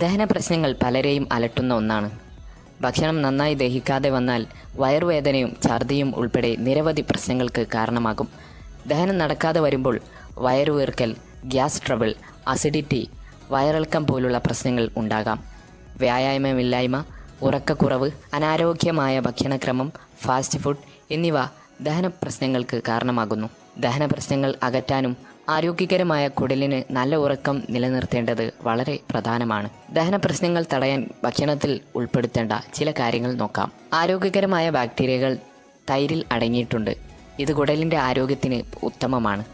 ദഹന പ്രശ്നങ്ങൾ പലരെയും അലട്ടുന്ന ഒന്നാണ്. ഭക്ഷണം നന്നായി ദഹിക്കാതെ വന്നാൽ വയറുവേദനയും ഛർദിയും ഉൾപ്പെടെ നിരവധി പ്രശ്നങ്ങൾക്ക് കാരണമാകും. ദഹനം നടക്കാതെ വരുമ്പോൾ വയറുവീർക്കൽ ഗ്യാസ് ട്രബിൾ അസിഡിറ്റി വയറിളക്കം പോലുള്ള പ്രശ്നങ്ങൾ ഉണ്ടാകാം. വ്യായാമമില്ലായ്മ ഉറക്കക്കുറവ് അനാരോഗ്യമായ ഭക്ഷണക്രമം ഫാസ്റ്റ് ഫുഡ് എന്നിവ ദഹന പ്രശ്നങ്ങൾക്ക് കാരണമാകുന്നു. ദഹന പ്രശ്നങ്ങൾ അകറ്റാനും ആരോഗ്യകരമായ കുടലിന് നല്ല ഉറക്കം നിലനിർത്തേണ്ടത് വളരെ പ്രധാനമാണ്. ദഹന പ്രശ്നങ്ങൾ തടയാൻ ഭക്ഷണത്തിൽ ഉൾപ്പെടുത്തേണ്ട ചില കാര്യങ്ങൾ നോക്കാം. ആരോഗ്യകരമായ ബാക്ടീരിയകൾ തൈരിൽ അടങ്ങിയിട്ടുണ്ട്. ഇത് കുടലിന്റെ ആരോഗ്യത്തിന് ഉത്തമമാണ്.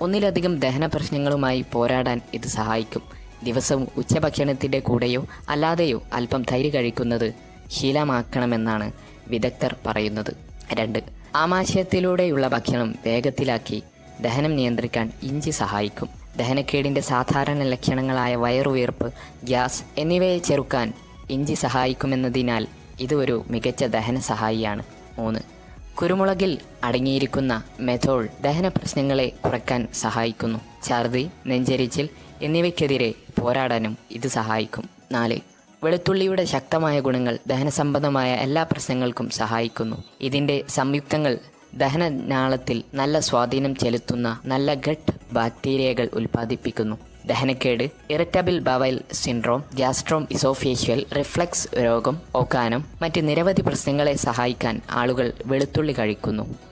ഒന്നിലധികം ദഹന പ്രശ്നങ്ങളുമായി പോരാടാൻ ഇത് സഹായിക്കും. ദിവസവും ഉച്ചഭക്ഷണത്തിന്റെ കൂടെയോ അല്ലാതെയോ അല്പം തൈര് കഴിക്കുന്നത് ശീലമാക്കണമെന്നാണ് വിദഗ്ധർ പറയുന്നത്. രണ്ട്. ആമാശയത്തിലൂടെയുള്ള ഭക്ഷണം വേഗത്തിലാക്കി ദഹനം നിയന്ത്രിക്കാൻ ഇഞ്ചി സഹായിക്കും. ദഹനക്കേടിന്റെ സാധാരണ ലക്ഷണങ്ങളായ വയറുവീർപ്പ് ഗ്യാസ് എന്നിവയെ ചെറുക്കാൻ ഇഞ്ചി സഹായിക്കുമെന്നതിനാൽ ഇത് ഒരു മികച്ച ദഹന സഹായിയാണ്. മൂന്ന്. കുരുമുളകിൽ അടങ്ങിയിരിക്കുന്ന മെഥോൾ ദഹന പ്രശ്നങ്ങളെ കുറയ്ക്കാൻ സഹായിക്കുന്നു. ഛർദി നെഞ്ചരിച്ചിൽ എന്നിവയ്ക്കെതിരെ പോരാടാനും ഇത് സഹായിക്കും. നാല്. വെളുത്തുള്ളിയുടെ ശക്തമായ ഗുണങ്ങൾ ദഹനസംബന്ധമായ എല്ലാ പ്രശ്നങ്ങൾക്കും സഹായിക്കുന്നു. ഇതിന്റെ സംയുക്തങ്ങൾ ദഹനനാളത്തിൽ നല്ല സ്വാധീനം ചെലുത്തുന്ന നല്ല ഗട്ട് ബാക്ടീരിയകൾ ഉൽപ്പാദിപ്പിക്കുന്നു. ദഹനക്കേട് irritable bowel syndrome gastroesophageal reflux രോഗം ഓക്കാനം മറ്റ് നിരവധി പ്രശ്നങ്ങളെ സഹായിക്കാൻ ആളുകൾ വെളുത്തുള്ളി കഴിക്കുന്നു.